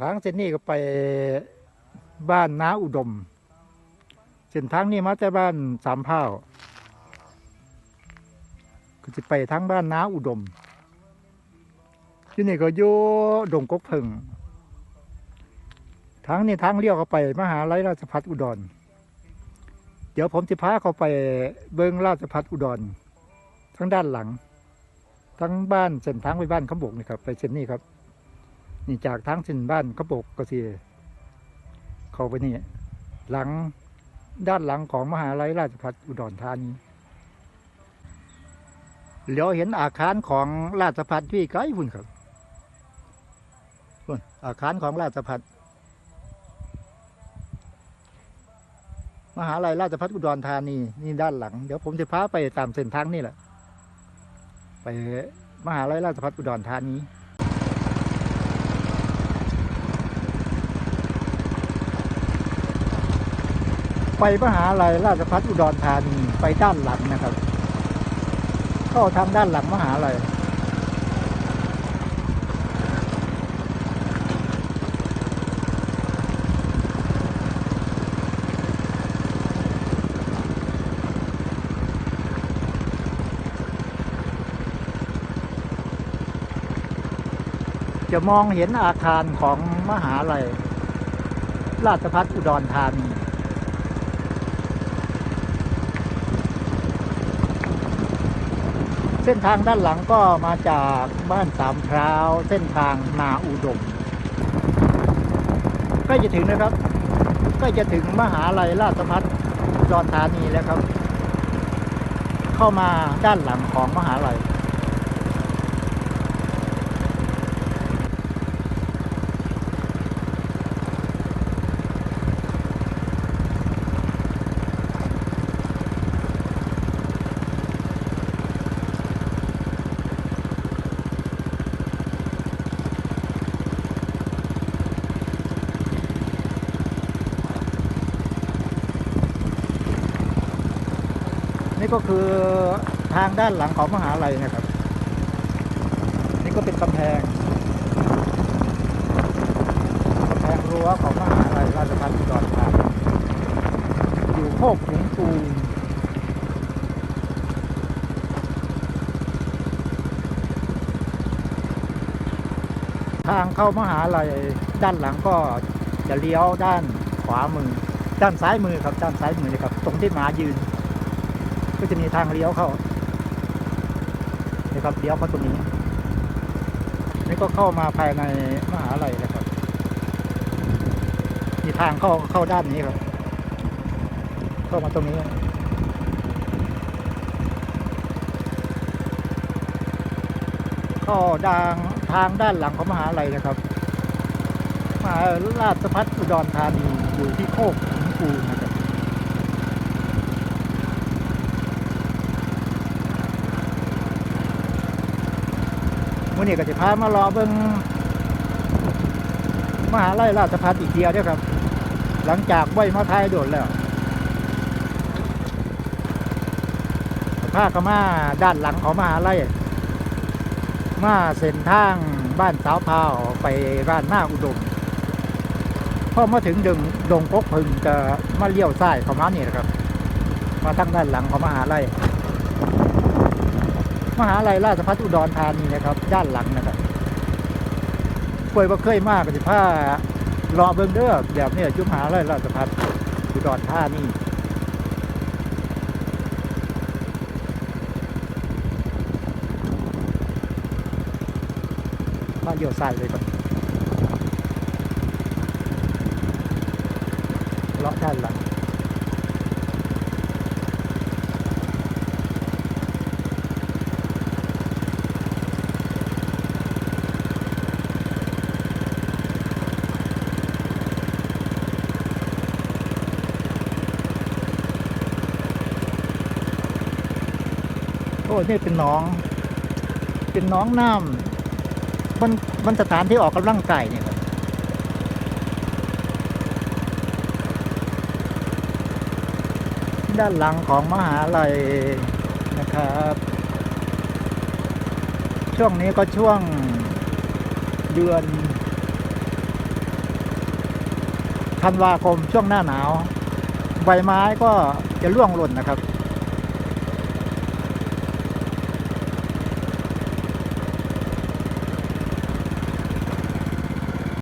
ทางเส้นนี้ก็ไปบ้านน้าอุดม เส้นทางนี้มาจากบ้านสามเผาก็จะไปทางบ้านน้าอุดม ที่นี่ก็อยู่ดงกกเพิงทางนี้ทางเลี้ยวเข้าไป มหาลัยราชภัฏอุดร เดี๋ยวผมจะพาเขาไปเบิงราชภัฏอุดรทั้งด้านหลัง ทั้งบ้านเส้นทางไปบ้านขบกนี่ครับ ไปเส้นนี้ครับ นี่จากทางส้นบ้านขบกก็สิเข้าไปนี่ หลังด้านหลังของมหาลัยราชภัฏอุดรธานีเหลียวเห็นอาคารของราชภัฏที่ไกลพุ่นครับพุ่นอาคารของราชภัฏมหาลัยราชภัฏอุดรธานีนี่ด้านหลัง เดี๋ยวผมจะพาไปตามเส้นทางนี่แหละ ไปมหาลัยราชภัฏอุดรธานี ไปมหาลัยราชภัฏอุดรธานีไปด้านหลังนะครับ เข้าทางด้านหลังมหาลัยจะมองเห็นอาคารของมหาลัย ราชภัฏอุดรธานี เส้นทางด้านหลังก็มาจากบ้านสามพร้าวเส้นทางนาอุดมใกล้จะถึงนะครับใกล้จะถึงมหาลัยราชภัฏอุดธานีแล้วครับ เข้ามาด้านหลังของมหาลัย นี่ก็คือทางด้านหลังของมหาลัยนะครับ นี่ก็เป็นกำแพงกำแพงรั้วของมหาลัยราชภัฏอุดรธานีอยู่โคกขุนตูมทางเข้ามหาลัยด้านหลังก็จะเลี้ยวด้านขวามือ ด้านซ้ายมือครับด้านซ้ายมือเลยครับตรงที่หมายืน ก็จะมีทางเลี้ยวเข้านี่ครับเลี้ยวเข้าตรงนี้ นี่ก็เข้ามาภายในมหาลัยนะครับ มีทางเข้าเข้าด้านนี้ครับ เข้ามาตรงนี้เข้าดางทางด้านหลังของมหาลัยนะครับ มหาราชพัฒอุดรธานีอยู่ที่โคกหินปูนะครับ มื่อนี้ก็จะพามารอเบิ่งมหาลัยราชภัฏอีกเดียวเด้วยครับ หลังจากไหวมาไทยโดดแล้วพาเขามาด้านหลังของมหาลัยมาเส้นทางบ้านสาวพาวไปบ้านหน้าอุดมพอมาถึงดึงดงกกพึงก็มาเลี้ยวซ้ายเข้ามานี่นะครับ มาทางด้านหลังของมหาลัย มหาลัยราชภัฏอุดรธานีนะครับ ด้านหลังนะครับป่วยบ่เคยมากก็สิพารอเบิ่งเด้อแบบนี้จุมหาลัยราชภัฏอุดรธานีมาเลี้ยวซ้ายเลยก่อนเลาะด้านหลัง โอ้นี่เป็นน้อง เป็นน้องน้ำมันมันสถานที่ออกกำลังกายเนี่ยครับด้านหลังของมหาลัยนะครับ ช่วงนี้ก็ช่วงเดือนธันวาคมช่วงหน้าหนาว ใบไม้ก็จะร่วงหล่นนะครับ